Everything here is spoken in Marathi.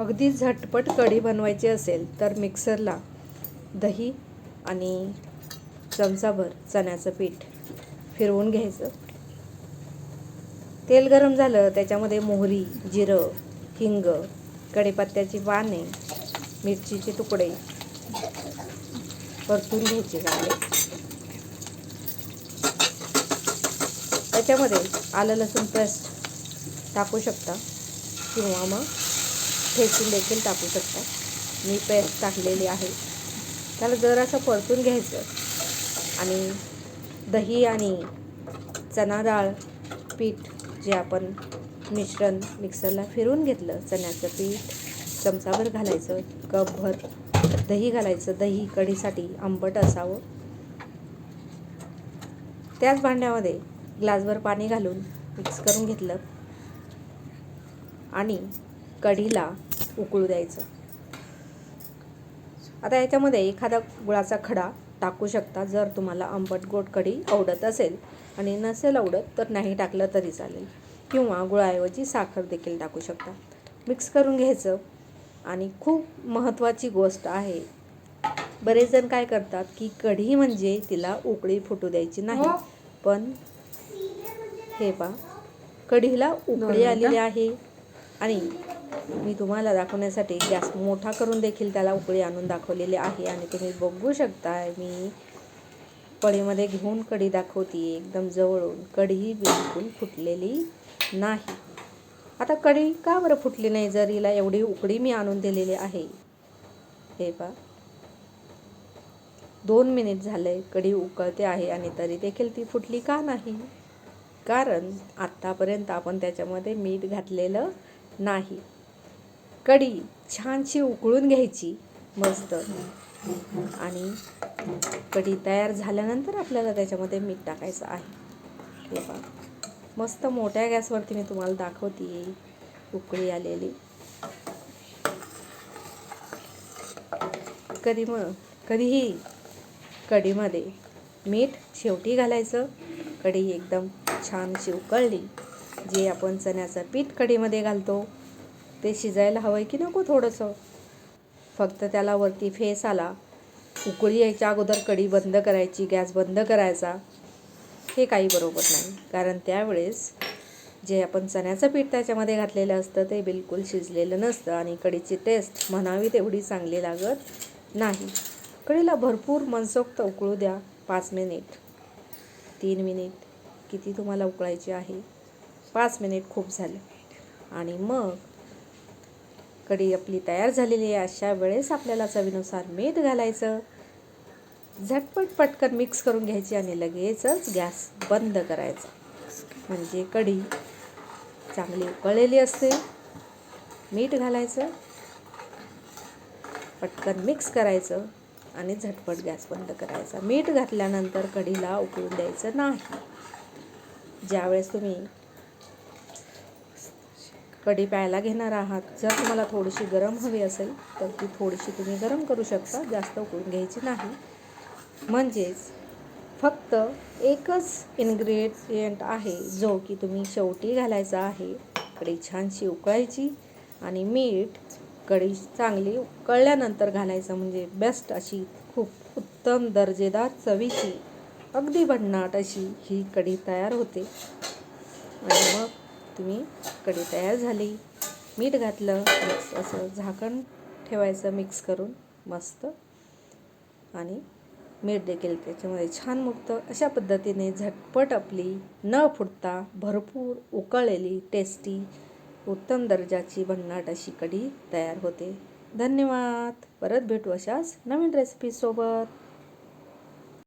अगदी झटपट कढी बनवायची असेल तर मिक्सरला दही आणि चमचाभर चण्याचं पीठ फिरवून घ्यायचं. तेल गरम झालं त्याच्यामध्ये मोहरी जिरं हिंग कढीपत्त्याची पाने मिरचीचे तुकडे परतून घ्यायचे चांगले. त्याच्यामध्ये आलं लसूण पेस्ट टाकू शकता किंवा मग ठेचून देखील टाकू शकता. मी पेस्ट टाकलेली आहे. त्याला जरासं परतून घ्यायचं. आणि दही आणि चणा डाळ पीठ जे आपण मिश्रण मिक्सरला फिरवून घेतलं चण्याचं पीठ चमचाभर घालायचं कपभर दही घालायचं दही कढीसाठी आंबट असावं. त्याच भांड्यामध्ये ग्लासभर पाणी घालून मिक्स करून घेतलं. आणि कढीला उकळू द्यायचं. आता याच्यामध्ये एखादा गुळाचा खडा टाकू शकता जर तुम्हाला आंबट गोड कढी आवडत असेल आणि नसेल आवडत तर नाही टाकलं तरी चालेल. किंवा गुळाऐवजी साखर देखील टाकू शकता. मिक्स करून घ्यायचं. आणि खूप महत्त्वाची गोष्ट आहे बरेच जण काय करतात की कढी म्हणजे तिला उकळी फुटू द्यायची नाही. पण हे पा कढीला उकळी आलेली आहे आणि मी तुम्हाला दाखवण्यासाठी गॅस मोठा करून देखील त्याला उकळी आणून दाखवलेली आहे आणि तुम्ही बघू शकता मी कढीमध्ये घेऊन कढी दाखवते एकदम जवळून. कढी बिलकुल फुटलेली नाही. आता कढी का बरं फुटली नाही जर हिला एवढी उकळी मी आणून दिलेली आहे? हे पा दोन मिनिट झाले कढी उकळते आहे आणि तरी देखील ती फुटली का नाही? कारण आत्तापर्यंत आपण त्याच्यामध्ये मीठ घातलेलं नाही. कढी छानशी उकळून घ्यायची मस्त. आणि कढी तयार झाल्यानंतर आपल्याला त्याच्यामध्ये मीठ टाकायचं आहे. हे पहा. मस्त मोठ्या गॅसवरती मी तुम्हाला दाखवते उकळी आलेली. कधी मग कधीही कढीमध्ये मीठ शेवटी घालायचं. कढी एकदम छानशी उकळली. जे आपण चण्याचं पीठ कढीमध्ये घालतो ते शिजायला हवं आहे की नको थोडंसं? फक्त त्याला वरती फेस आला. उकळी यायच्या अगोदर कढी बंद करायची गॅस बंद करायचा. हे काही बरोबर नाही. कारण त्यावेळेस जे आपण चण्याचं पीठ त्याच्यामध्ये घातलेलं असतं ते बिलकुल शिजलेलं नसतं आणि कढीची टेस्ट म्हणावी तेवढी चांगली लागत नाही. कढीला भरपूर मनसोक्त उकळू द्या. पाच मिनिट. तीन मिनिट. किती तुम्हाला उकळायची आहे? पाच मिनिट खूप झाले. आणि मग कढी आपली तयार झालेली आहे. अशा वेळेस आपल्याला चवीनुसार मीठ घालायचं. झटपट पटकन मिक्स करून घ्यायची आणि लगेचच गॅस बंद करायचा. म्हणजे कढी चांगली उकळलेली असते. मीठ घालायचं. पटकन मिक्स करायचं आणि झटपट गॅस बंद करायचा. मीठ घातल्यानंतर कढीला उकळून द्यायचं नाही. ज्यावेळेस तुम्ही कढी प्यायला घेणार आहात. जर तुम्हाला थोडीशी गरम हवी असेल तर ती थोडीशी तुम्ही गरम करू शकता जास्त उकळून घ्यायची नाही. म्हणजेच फक्त एकच इन्ग्रेडियंट आहे जो की तुम्ही शेवटी घालायचा आहे. कढी छानशी उकळायची आणि मीठ कढी चांगली उकळल्यानंतर घालायचं म्हणजे बेस्ट अशी खूप उत्तम दर्जेदार चवीची अगदी भन्नाट अशी ही कढी तयार होते. आणि मग तुम्ही कढी तयार झाली. मीठ घातलं मिक्स असं झाकण ठेवायचं मिक्स करून मस्त. आणि मीठ देखील त्याच्यामध्ये छान मुकतं. अशा पद्धतीने झटपट आपली न फुटता भरपूर उकळलेली टेस्टी उत्तम दर्जाची भन्नाट अशी कढी तयार होते. धन्यवाद. परत भेटू अशाच नवीन रेसिपीसोबत